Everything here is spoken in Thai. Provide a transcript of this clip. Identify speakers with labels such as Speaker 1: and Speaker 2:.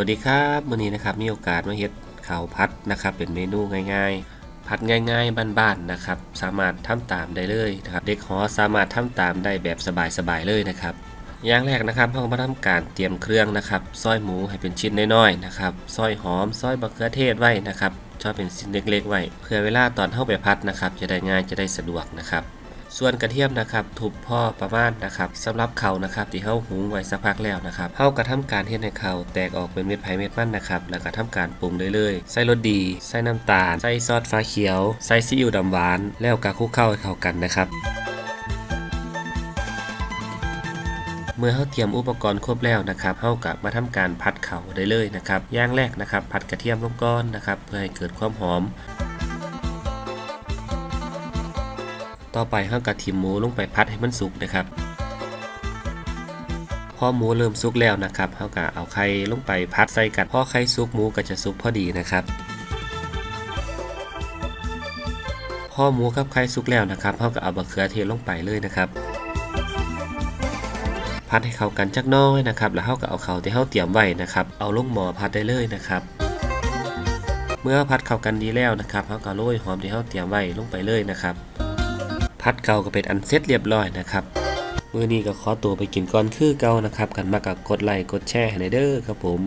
Speaker 1: วัสดีครับวันนี้นะครับมีโอกาสมาเฮ็ดข้าวพัดนะครับ เป็นเมนูง่ายๆ พัดง่ายๆบ้านๆนะครับ สามารถทำตามได้เลยนะครับ เด็กหอสามารถทำตามได้แบบสบายๆเลยนะครับอย่างแรกนะครับเรามาทำการเตรียมเครื่องนะครับซอยหมูให้เป็นชิ้นน้อยๆนะครับซอยหอมซอยบะเขือเทศไว้นะครับชอบเป็นชิ้นเล็กๆไว้เพื่อเวลาตอนเข้าไปพัดนะครับ จะได้ง่ายจะได้สะดวกนะครับ ส่วนกระเทียมนะครับทุบพ่อประมาณนะครับสำหรับเขานะครับที่เฮาหุงไว้สักพักแล้วนะครับเฮากระทำการเฮ็ดให้เขาแตกออกเป็นเม็ดไผ่เม็ดมันนะครับแล้วก็ทำการปรุงได้เลยๆใส่รสดี ใส่น้ำตาล ใส่ซอสฟ้าเขียว ใส่ซีอิ๊วดำหวาน แล้วก็คลุกเข้าให้เข้ากันนะครับเมื่อเฮาเตรียมอุปกรณ์ครบแล้วนะครับเฮากับมาทำการพัดเขาได้เลยนะครับ อย่างแรกนะครับ ผัดกระเทียมลงก้อนนะครับ เพื่อให้เกิดความหอม ต่อไปเฮากะทิมหมูลงไปพัดให้มันสุกนะครับพอหมูเริ่มสุกแล้วนะครับเฮากะเอาไข่ลงไปพัดใส่กันพอไข่สุกหมูก็จะสุกพอดีนะครับ พอหมูกับไข่สุกแล้วนะครับเฮาก็เอาบะเขือเทศลงไปเลยนะครับพัดให้เข้ากันจักน้อยนะครับ แล้วเฮาก็เอาเขาที่เฮาเตรียมไว้นะครับ เอาลงหม้อพัดได้เลยนะครับ เมื่อพัดเข้ากันดีแล้วนะครับเฮาก็โรยหอมที่เฮาเตรียมไว้ลงไปเลยนะครับ พัดเก่าก็เป็นอันเสร็จเรียบร้อยนะครับมื้อนี้ก็ขอตัวไปกินก่อนคือเก่านะครับกันมากับกดไลค์กดแชร์ให้หน่อยเด้อครับผม